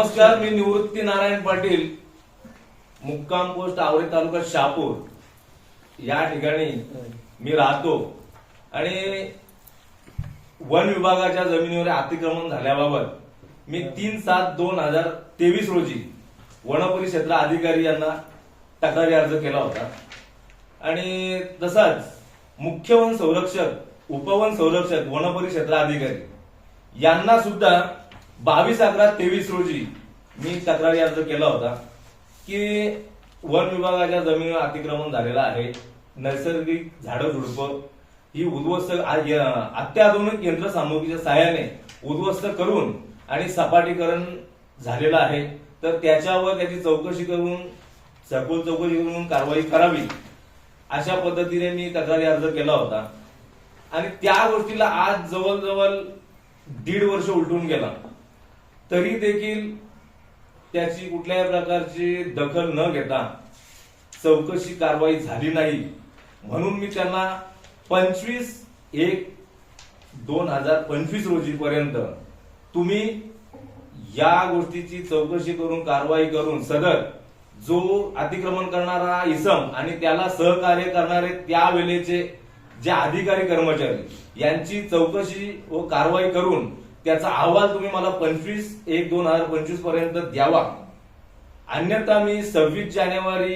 नमस्कार मी निवृत्ती नारायण पाटील मुक्काम पोस्ट आवरे तालुका शापूर या ठिकाणी मी राहतो. आणि वन विभागाच्या जमिनीवर अतिक्रमण झाल्याबाबत मी तीन सात दोन हजार तेवीस रोजी वनपरिक्षेत्र अधिकारी यांना तक्रारी अर्ज केला होता. आणि तसाच मुख्य वन संरक्षक उपवन संरक्षक वनपरिक्षेत्र अधिकारी यांना सुद्धा बावीस अकरा तेवीस रोजी मी तक्रारी अर्ज केला होता की वन विभागाच्या जमिनीवर अतिक्रमण झालेलं आहे. नैसर्गिक झाडं झुडपं ही उद्ध्वस्त आ- य- अत्याधुनिक यंत्रसामुग्रीच्या सहाय्याने उद्ध्वस्त करून आणि सपाटीकरण झालेलं आहे. तर त्याच्यावर त्याची चौकशी करून सखोल चौकशी करून कारवाई करावी अशा पद्धतीने मी तक्रारी अर्ज केला होता. आणि त्या गोष्टीला आज जवळजवळ दीड वर्ष उलटून गेला. तरी देखील त्याची कुठल्याही प्रकारची दखल न घेता चौकशी कारवाई झाली नाही. म्हणून मी त्यांना पंचवीस एक दोन हजार पंचवीस रोजीपर्यंत तुम्ही या गोष्टीची चौकशी करून कारवाई करून सदर जो अतिक्रमण करणारा इसम आणि त्याला सहकार्य करणारे त्या वेळेचे जे अधिकारी कर्मचारी यांची चौकशी व कारवाई करून त्याचा अहवाल तुम्ही मला पंचवीस एक दोन हजार पंचवीसपर्यंत द्यावा. अन्यथा मी सव्वीस जानेवारी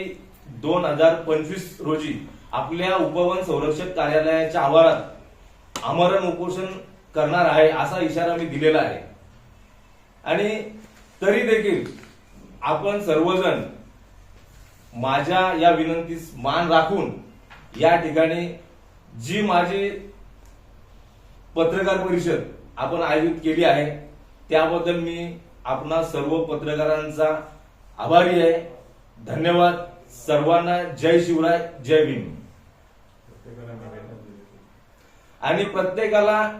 दोन हजार पंचवीस रोजी आपल्या उपवन संरक्षक कार्यालयाच्या आवारात आमरण उपोषण करणार आहे असा इशारा मी दिलेला आहे. आणि तरी देखील आपण सर्वजण माझ्या या विनंतीस मान राखून या ठिकाणी जी माझी पत्रकार परिषद आपण आयोजित केली आहे. त्याबद्दल मी आपणा सर्व पत्रकारांचा आभारी आहे. धन्यवाद. सर्वांना जय शिवराय जय भीम. आणि प्रत्येकाला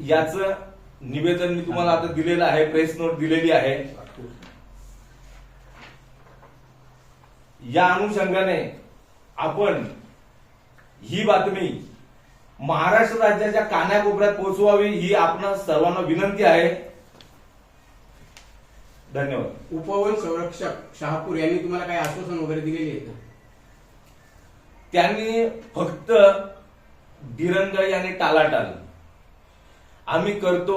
याच निवेदन मी तुम्हाला आता दिलेलं आहे प्रेस नोट दिलेली आहे. या अनुषंगाने आपण ही बातमी महाराष्ट्र राज्याच्या कानाकोपऱ्यात पोहोचवावी ही आपणा सर्वांना विनंती आहे. धन्यवाद. उपवन संरक्षक शहापूर यांनी तुम्हाला काही आश्वासन वगैरे दिलेली आहे त्यांनी फक्त दिरंगाई आणि टालाटाल आम्ही करतो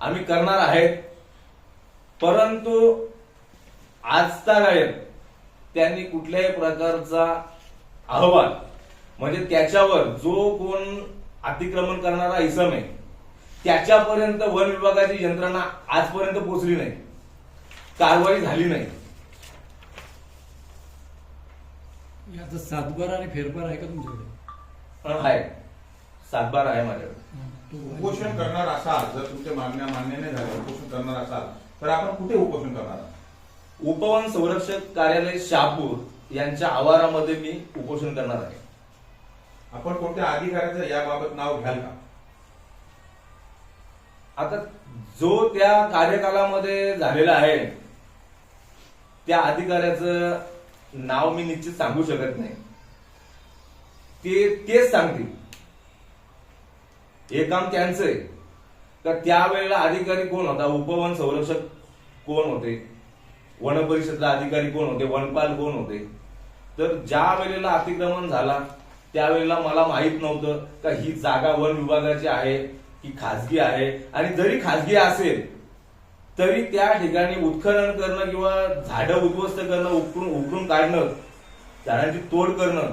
आम्ही करणार आहेत. परंतु आजतागायत त्यांनी कुठल्याही प्रकारचा अहवाल म्हणजे त्याच्यावर जो कोण अतिक्रमण करणारा इसम आहे त्याच्यापर्यंत वन विभागाची यंत्रणा आजपर्यंत पोहोचली नाही. कारवाई झाली नाही. याचा सातबार आणि फेरफार आहे का तुमच्याकडे? आहे. सातबार आहे माझ्याकडे. तो उपोषण करणार असाल जर तुमच्या मागण्या मान्य नाही झाल्या उपोषण करणार असाल तर आपण कुठे उपोषण करणार? आहात? उपवन संरक्षक कार्यालय शहापूर यांच्या आवारामध्ये मी उपोषण करणार आहे. आपण कोणत्या अधिकाऱ्याचं याबाबत नाव घ्याल का? आता जो त्या कार्यकालामध्ये झालेला आहे त्या अधिकाऱ्याचं नाव मी निश्चित सांगू शकत नाही. ते तेच सांगतील. हे काम त्यांचं आहे. तर त्यावेळेला अधिकारी कोण होता? उपवन संरक्षक कोण होते? वनपरिषदला अधिकारी कोण होते? वनपाल कोण होते? तर ज्या वेळेला अतिक्रमण झाला त्यावेळेला मला माहीत नव्हतं का ही जागा वन विभागाची आहे ही खाजगी आहे. आणि जरी खाजगी असेल तरी त्या ठिकाणी उत्खनन करणं किंवा झाडं उद्ध्वस्त करणं उकरून उकरून काढणं झाडांची तोड करणं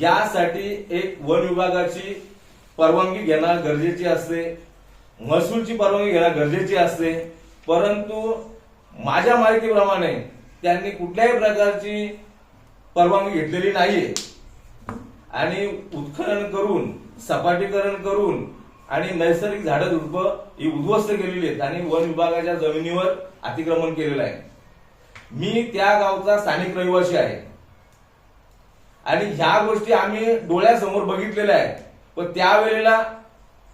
यासाठी एक वन विभागाची परवानगी घेणं गरजेची असते. महसूलची परवानगी घेणं गरजेची असते. परंतु माझ्या माहितीप्रमाणे त्यांनी कुठल्याही प्रकारची परवानगी घेतलेली नाहीये. आणि उत्खनन करून सपाटीकरण करून आणि नैसर्गिक झाडं झुडपं ही उद्ध्वस्त केलेली आहेत आणि वन विभागाच्या जमिनीवर अतिक्रमण केलेलं आहे. मी त्या गावचा स्थानिक रहिवासी आहे. आणि ह्या गोष्टी आम्ही डोळ्यासमोर बघितलेल्या आहेत. पण त्यावेळेला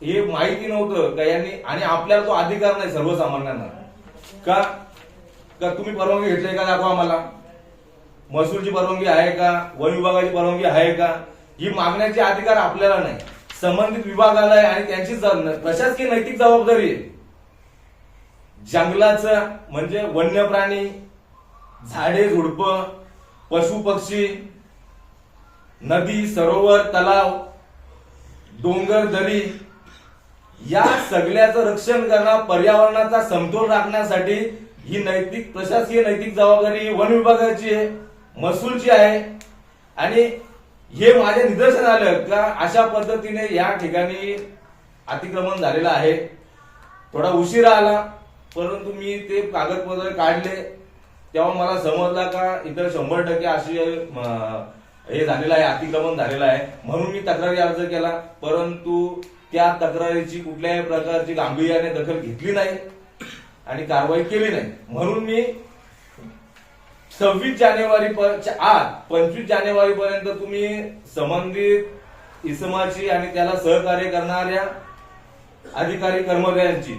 हे माहिती नव्हतं का यांनी आणि आपल्याला तो अधिकार नाही सर्वसामान्यांना. का? का तुम्ही परवानगी घेतली का दाखवा आम्हाला? महसूलची परवानगी आहे का? वन विभागाची परवानगी आहे का? ही मागण्याचे अधिकार आपल्याला नाही. संबंधित विभागाला आहे आणि त्यांची प्रशासकीय नैतिक जबाबदारी आहे. जंगलाचं म्हणजे वन्य प्राणी झाडे झुडप पशु पक्षी नदी सरोवर तलाव डोंगर दरी या सगळ्याचं रक्षण करणं पर्यावरणाचा समतोल राखण्यासाठी ही नैतिक प्रशासकीय नैतिक जबाबदारी वन विभागाची आहे महसूलची आहे. आणि हे माझ्या निदर्शन आलं का अशा पद्धतीने या ठिकाणी अतिक्रमण झालेलं आहे. थोडा उशिरा आला परंतु मी ते कागदपत्र काढले. तेव्हा मला समजला का इतर शंभर टक्के अशी हे झालेलं आहे अतिक्रमण झालेलं आहे. म्हणून मी तक्रारी अर्ज केला परंतु त्या तक्रारीची कुठल्याही प्रकारची गांभीर्याने दखल घेतली नाही आणि कारवाई केली नाही. म्हणून मी सव्वीस जानेवारी प- आज पंचवीस जानेवारी पर्यंत तुम्ही संबंधित इसमाची आणि त्याला सहकार्य करणाऱ्या अधिकारी कर्मचाऱ्यांची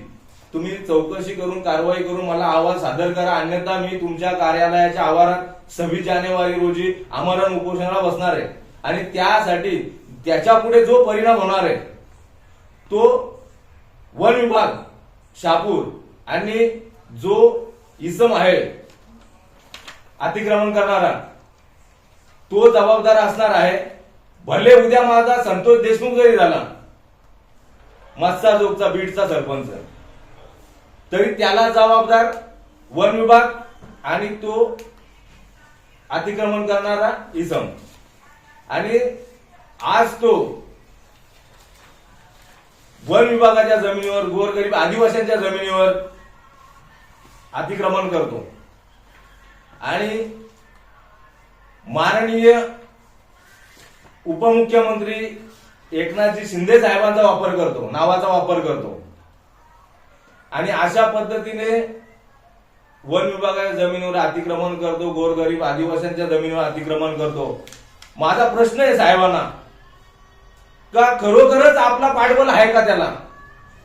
तुम्ही चौकशी करून कारवाई करून मला अहवाल सादर करा. अन्यथा मी तुमच्या कार्यालयाच्या आवारात सव्वीस जानेवारी रोजी आमरण उपोषणाला बसणार आहे. आणि त्यासाठी त्याच्या पुढे जो परिणाम होणार आहे तो वन विभाग शापूर आणि जो इसम आहे अतिक्रमण करणारा. तो जबाबदार असणार आहे. भले उद्या माझा संतोष देशमुख जरी झाला मस्सा जोगचा बीडचा सरपंच तरी त्याला जबाबदार वन विभाग आणि तो अतिक्रमण करणारा इसम. आणि आज तो वन विभागाच्या जमिनीवर गोरगरीब आदिवासींच्या जमिनीवर अतिक्रमण करतो. आणि माननीय उपमुख्यमंत्री एकनाथजी शिंदे साहेबांचा वापर करतो नावाचा वापर करतो. आणि अशा पद्धतीने वन विभागाच्या जमिनीवर अतिक्रमण करतो गोरगरीब आदिवासींच्या जमिनीवर अतिक्रमण करतो. माझा प्रश्न आहे साहेबांना का खरोखरच आपला पाठबळ आहे का त्याला?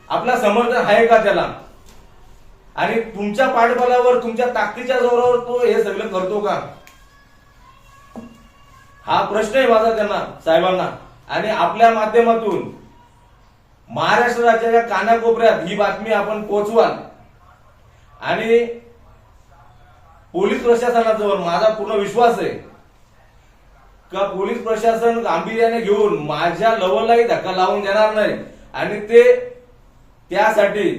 आपला समर्थन आहे का त्याला? आणि तुमच्या पाठबलावर तुमच्या ताकदीच्या जोरावर तो हे सगळं करतो का? हा प्रश्न आहे माझा त्यांना साहेबांना. आणि आपल्या माध्यमातून महाराष्ट्र राज्याच्या कानाकोपऱ्यात ही बातमी आपण पोहोचवाल आणि पोलीस प्रशासनाजवळ माझा पूर्ण विश्वास आहे का पोलीस प्रशासन गांभीर्याने घेऊन माझ्या लवलाही धक्का लावून देणार नाही. आणि ते त्यासाठी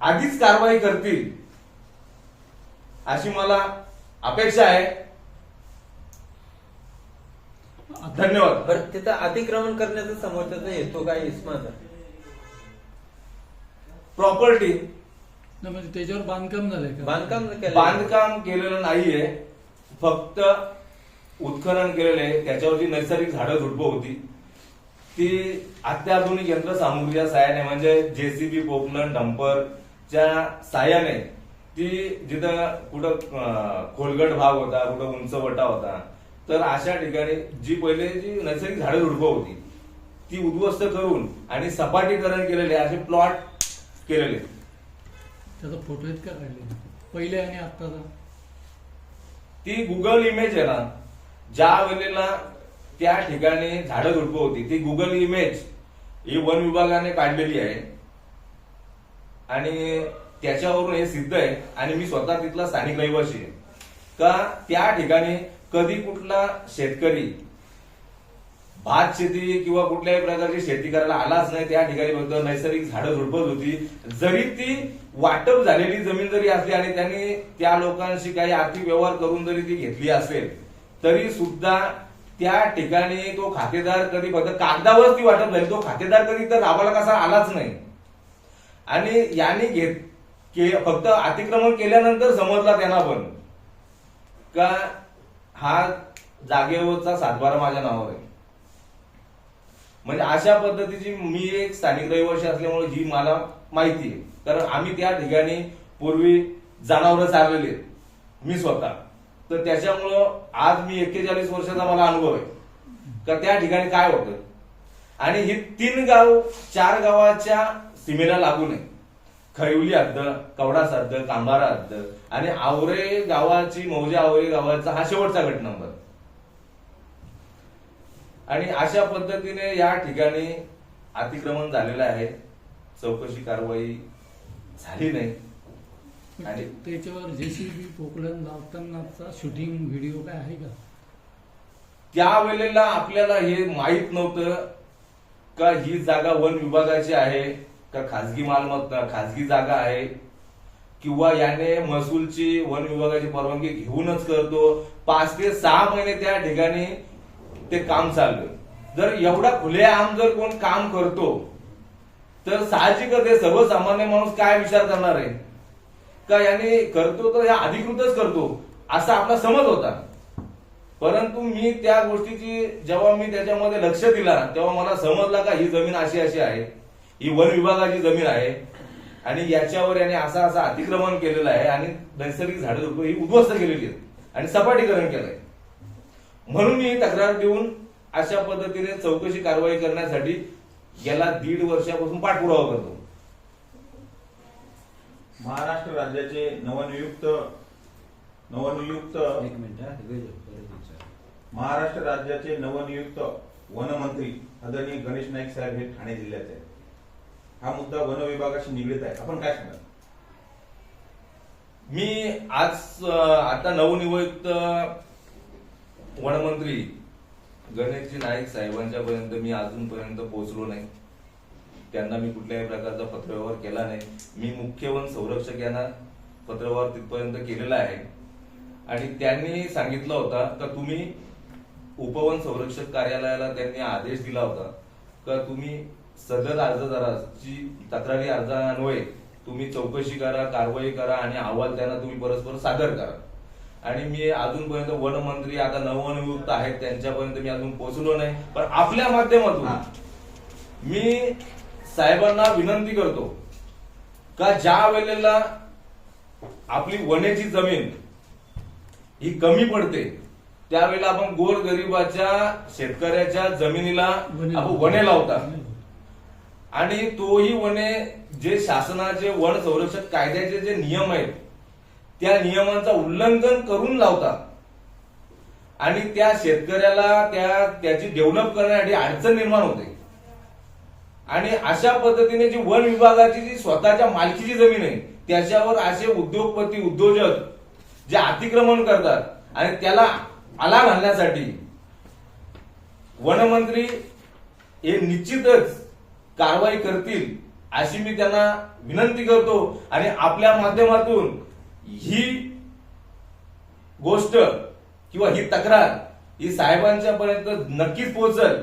आधीच कारवाई करतील. अशी मला अपेक्षा आहे. धन्यवाद. बरं तिथं अतिक्रमण करण्याचा समोरच्याचा हेतू काय इस्माचा प्रॉपर्टी नाही, म्हणजे त्याच्यावर बांधकाम झालंय का? बांधकाम केलं बांधकाम केलेलं नाहीये. फक्त उत्खनन केलेलं आहे. त्याच्यावरती नैसर्गिक झाडं झुडपं होती ती अत्याधुनिक यंत्रसामुग्रीच्या साहाय्याने म्हणजे जेसीबी पोपलन डंपरच्या साहाय्याने ती जिथं कुठं खोलगट भाग होता कुठं उंच वटा होता तर अशा ठिकाणी जी पहिले जी नैसर्गिक झाडं झुडपं होती ती उद्ध्वस्त करून आणि सपाटीकरण केलेले असे प्लॉट केलेले. त्याचा फोटो आहेत का राहिले पहिले आणि आत्ताचा. ती गुगल इमेज आहे ना ज्या वेळेला त्या ठिकाणी झाडं झुडपं होती ती गुगल इमेज ही वन विभागाने काढलेली आहे. आणि त्याच्यावरून हे सिद्ध आहे. आणि मी स्वतः तिथला स्थानिक रहिवासी आहे. का त्या ठिकाणी कधी कुठला शेतकरी भात शेती किंवा कुठल्याही प्रकारची शेती करायला आलाच नाही त्या ठिकाणी फक्त नैसर्गिक झाडं झुडपत होती. जरी ती वाटप झालेली जमीन जरी असली आणि त्यांनी त्या लोकांशी काही आर्थिक व्यवहार करून जरी ती घेतली असेल तरी सुद्धा त्या ठिकाणी तो खातेदार कधी फक्त कागदावर ती वाटप झाली. तो खातेदार कधी तर राबाला कसा आलाच नाही. आणि याने घेत के- फक्त अतिक्रमण केल्यानंतर समजला त्यांना पण. का हा जागेवरचा सातबारा माझ्या नावावर आहे. म्हणजे अशा पद्धतीची मी एक स्थानिक रहिवासी असल्यामुळे ही मला माहिती आहे. कारण आम्ही त्या ठिकाणी पूर्वी जनावरं चाललेली आहेत. मी स्वतः. तर त्याच्यामुळं आज मी एक्केचाळीस वर्षाचा मला अनुभव आहे. का त्या ठिकाणी काय होतं? आणि ही तीन गाव चार गावाच्या सीमेला लागून आहे खैवली हद्द कवडा हद्द कांबारा हद्द आणि आवरे गावाची मौजे आवरे गावाचा हा शेवटचा गट नंबर. आणि अशा पद्धतीने या ठिकाणी अतिक्रमण झालेलं आहे. चौकशी कारवाई झाली नाही. आणि- त्याच्यावर जेसीबी पोकलन लावतानाचा शूटिंग व्हिडिओ काय आहे का? त्यावेळेला आपल्याला हे माहीत नव्हतं का ही जागा वन विभागाची आहे? का खाजगी मालमत्ता खाजगी जागा आहे. किंवा याने महसूलची वन विभागाची परवानगी घेऊनच करतो. पाच ते सहा महिने त्या ठिकाणी ते काम चाललं जर एवढा खुलेआम जर कोण काम करतो तर साहजिकच आहे सर्वसामान्य माणूस काय विचार करणार आहे? का याने करतो तर या अधिकृतच करतो असा आपला समज होता. परंतु मी त्या गोष्टीची जेव्हा मी त्याच्यामध्ये लक्ष दिला तेव्हा मला समजला का ही जमीन अशी अशी आहे. ही वन विभागाची जमीन आहे. आणि याच्यावर याने असा असा अतिक्रमण केलेलं आहे आणि नैसर्गिक झाडं झुडपं ही उद्ध्वस्त केलेली आहेत. आणि सपाटीकरण केलंय. म्हणून मी ही तक्रार देऊन अशा पद्धतीने चौकशी कारवाई करण्यासाठी गेला दीड वर्षापासून पाठपुरावा करतो. महाराष्ट्र राज्याचे नवनियुक्त नवनियुक्त एक मिनिट. महाराष्ट्र राज्याचे नवनियुक्त वनमंत्री आदरणीय गणेश नाईक साहेब हे ठाणे जिल्ह्यात आहेत. हा मुद्दा वन विभागाशी निगडीत आहे. आपण काय सांगाल मी आज आता नवनियुक्त वनमंत्री गणेशजी नाईक साहेबांच्या पर्यंत मी अजूनपर्यंत पोहोचलो नाही. त्यांना मी कुठल्याही प्रकारचा पत्रव्यवहार केला नाही. मी मुख्य वन संरक्षक यांना पत्रव्यवहार तिथपर्यंत केलेला आहे. आणि त्यांनी सांगितलं होता का तुम्ही उपवन संरक्षक कार्यालयाला त्यांनी आदेश दिला होता का तुम्ही सदर अर्जदाराची तक्रारी अर्जान्वये तुम्ही चौकशी करा कारवाई करा आणि अहवाल त्यांना तुम्ही परस्पर सादर करा. आणि मी अजूनपर्यंत वनमंत्री आता नवनियुक्त आहेत त्यांच्यापर्यंत मी अजून पोहोचलो नाही. पण आपल्या माध्यमातून. मी साहेबांना विनंती करतो का ज्या वेळेला आपली वनेची जमीन ही कमी पडते त्यावेळेला आपण गोर गरिबाच्या शेतकऱ्याच्या जमिनीला वने आपण वने लावतात. आणि तोही वने जे शासनाचे वन संरक्षण कायद्याचे जे नियम आहेत त्या नियमांचा उल्लंघन करून लावतात. आणि त्या शेतकऱ्याला त्या त्याची डेव्हलप करण्यासाठी अडचण निर्माण होते. आणि अशा पद्धतीने जी वन विभागाची जी स्वतःच्या मालकीची जमीन आहे त्याच्यावर असे उद्योगपती उद्योजक जे अतिक्रमण करतात आणि त्याला आला घालण्यासाठी वनमंत्री हे निश्चितच कारवाई करतील अशी मी त्यांना विनंती करतो. आणि आपल्या माध्यमातून ही गोष्ट किंवा ही तक्रार ही साहेबांच्या पर्यंत नक्कीच पोहोचल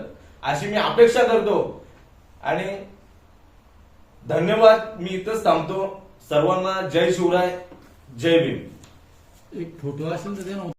अशी मी अपेक्षा करतो. आणि धन्यवाद मी इथंच थांबतो. सर्वांना जय शिवराय जय भीम. एक फोटो असेल तर